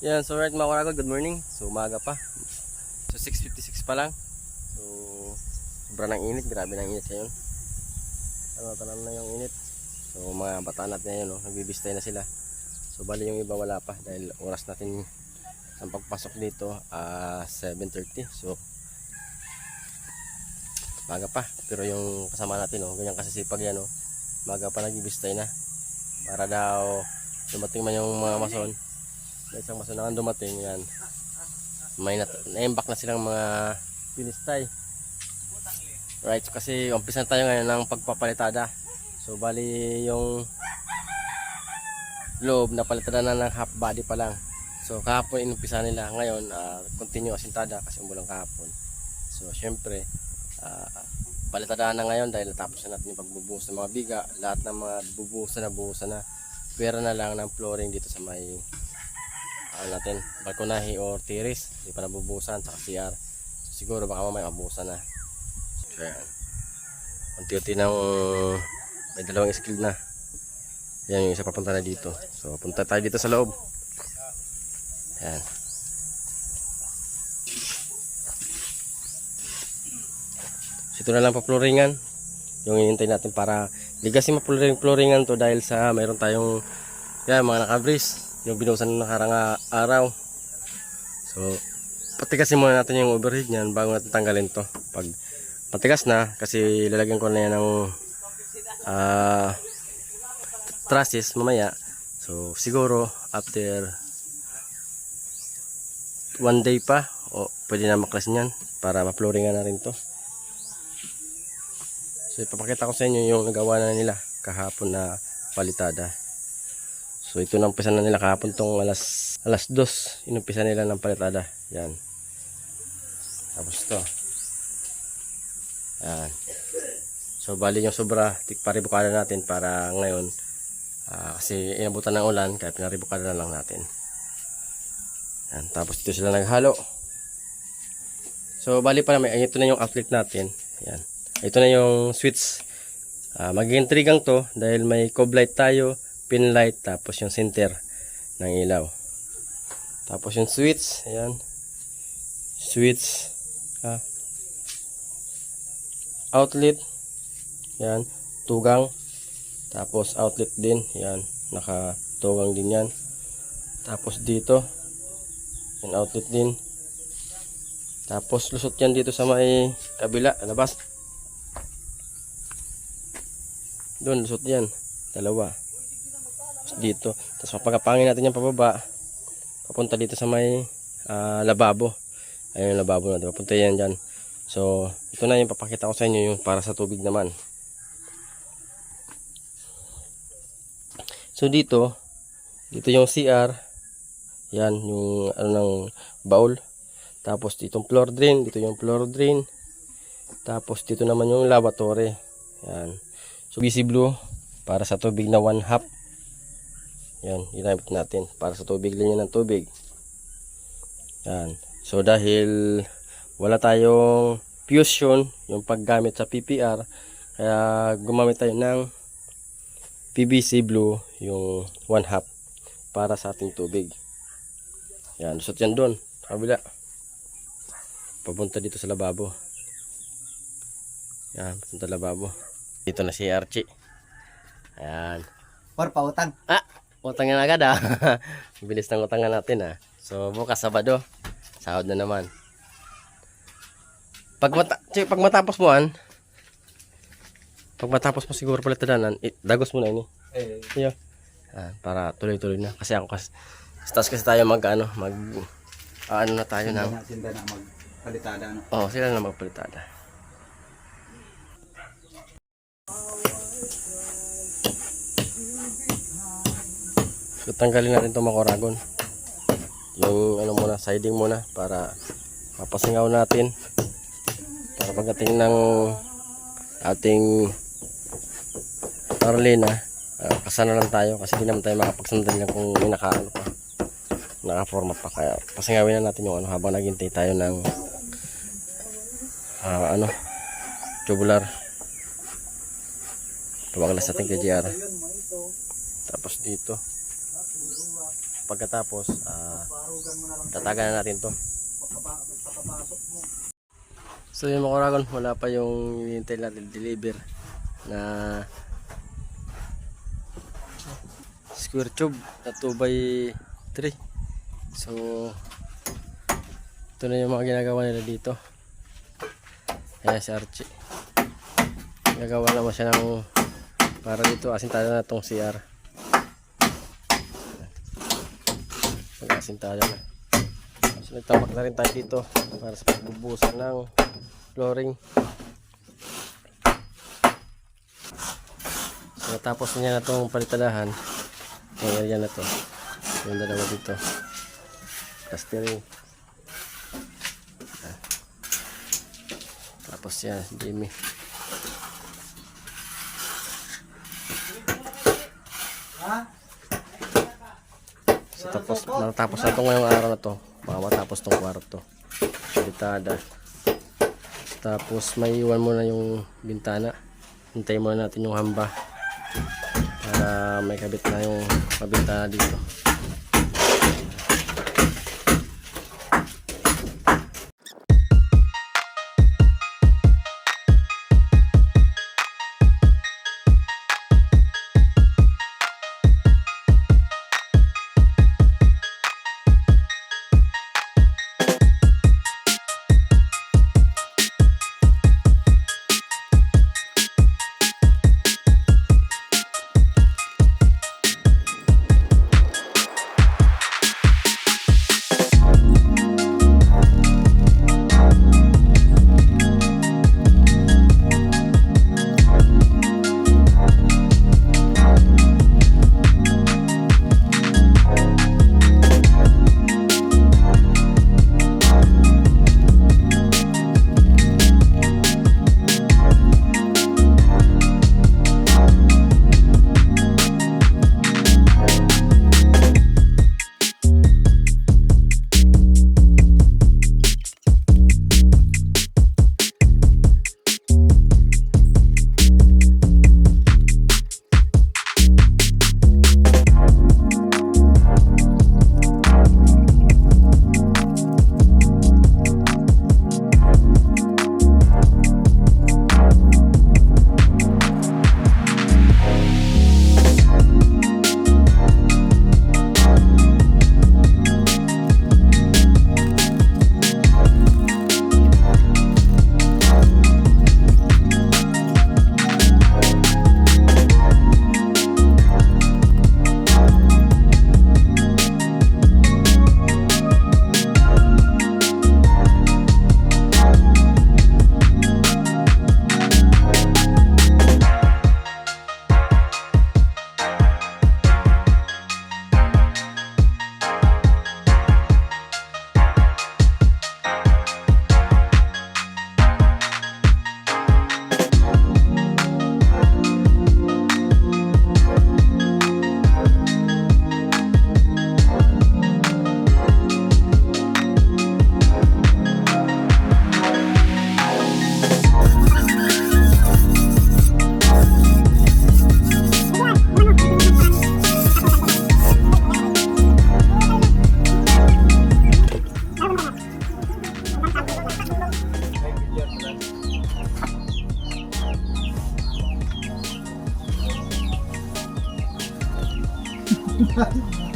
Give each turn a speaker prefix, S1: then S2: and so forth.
S1: Yan, so right mga kuragon, good morning. So umaga pa. So 6.56 pa lang. So sobrang ng init, grabe ng init ngayon. Ano, tanam na yung init. So mga bata natin ngayon, no, nagbibistay na sila. So bali yung iba wala pa dahil oras natin ang pagpasok dito ah 7.30. So maga pa. Pero yung kasama natin, no, ganyan kasisipag yan, no. Maga pa nagbibistay na. Para daw dumating man yung mga mason. May isang mason na nga dumating, yan. May na-imbak na silang mga pinistay. Right, so kasi umpisan tayo ngayon ng pagpapalitada. So bali yung loob na palitada na ng half body pa lang. So kahapon inumpisa nila. Ngayon, ah, continue asintada kasi umulang kahapon. So syempre, ah, palitada na ngayon dahil natapos na natin yung pagbubuhos ng mga biga. Lahat ng mga bubuhusan na buhusan na. Pwera na lang ng flooring dito sa may ano natin, balkonahi or tiris. Hindi pa nabubuhusan sa CR. So, siguro baka mamaya mabuhusan na. So yan. Unti-unti nang may dalawang skill na. Yan yung isa papunta na dito. So punta tayo dito sa loob. Yan. So, ito na lang pa flooringan. Yung hinintay natin para ma-flooring flooringan to dahil sa mayroon tayong yan mga nakabris yung binusan ng nakarang araw. So patigasin muna natin yung overhead niyan bago natin tanggalin to. Pag patigas na kasi lalagyan ko na yan ng ah trusses mamaya. So siguro after one day pa o pwede na maklas niyan para ma-flooringan na rin to. So ipapakita ko sa inyo yung nagawa na nila kahapon na palitada. So ito na umpisa na nila kahapon tong alas alas 2 inumpisa nila ng palitada. Yan. Tapos to. Yan. So bali yung sobra paribukada natin para ngayon ah, kasi inabutan ng ulan kaya pinaribukada na lang natin. Yan. Tapos dito sila naghalo. So bali pala may ito na yung outlet natin. Yan. Ito na yung switch. Ah, magiging trigang to dahil may cob light tayo, pin light, tapos yung center ng ilaw. Tapos yung switch, ayan. Switch, ah. Outlet, yan, tugang. Tapos outlet din, yan, nakatugang din yan. Tapos dito, yung outlet din. Tapos lusot yan dito sa may kabila, labas. Doon, lusot yan. Dalawa. Dito. Tapos papagapangin natin yung pababa. Papunta dito sa may ah, lababo. Ayun yung lababo natin. Papunta yan dyan. So, ito na yung papakita ko sa inyo yung para sa tubig naman. So, dito. Dito yung CR. Yan, yung ano ng bowl. Tapos, ditong floor drain. Dito yung floor drain. Tapos, dito naman yung lavatory. Yan. So, BC Blue para sa tubig na 1 half. Yan, ginamit natin para sa tubig linya ng tubig. Yan. So, dahil wala tayong fusion, yung paggamit sa PPR, kaya gumamit tayo ng PVC Blue, yung 1 half para sa ating tubig. Yan, lusot yan doon, kabila. Papunta dito sa lababo. Yan, papunta lababo. Dito na si Archie. Ayan.
S2: Or pautang.
S1: Ah, utangin na agad ah. Bilis ng utangan natin ah. So bukas Sabado, sahod na naman. Pag, mata Che, pag matapos mo an, pag matapos mo siguro pala tadanan, eh, dagos mo na ini.
S2: Eh,
S1: Iyo. Ah, para tuloy-tuloy na. Kasi ako kasi, sa taas kasi tayo mag ano, mag, ah, ano na tayo
S2: na, sinda na magpalitada. No?
S1: oh, sila na magpalitada. So tanggalin natin itong makoragon. Yung ano muna, siding muna para mapasingaw natin. Para pagdating ng ating Arlena, uh, kasana lang tayo kasi hindi naman tayo makapagsandali lang kung may naka, ano pa, nakaforma pa. Kaya pasingawin na natin yung ano habang naghintay tayo ng ah, ano, tubular. Na sa ating KGR. Tapos dito. Pagkatapos, ah, tatagan na natin to. So yung mga kuragon, wala pa yung hinihintay natin deliver na square tube na 2x3. So, ito na yung mga ginagawa nila dito. Ayan si Archie. Gagawa naman siya ng para dito asintada na tong CR. Mag-asintada na. So nagtabak na rin tayo dito para sa pagbubusan ng flooring. So natapos na niya na itong palitadahan. Yung area na to. Yung dalawa dito. Plastering. Ah. Tapos yan, Jimmy. So, tapos, matapos na ito ngayong araw na to. Baka matapos tong kwarto. Palitada. Tapos, may iwan muna yung bintana. Hintayin muna natin yung hamba. Para may kabit na yung mabintana dito.
S3: Sige, kuya.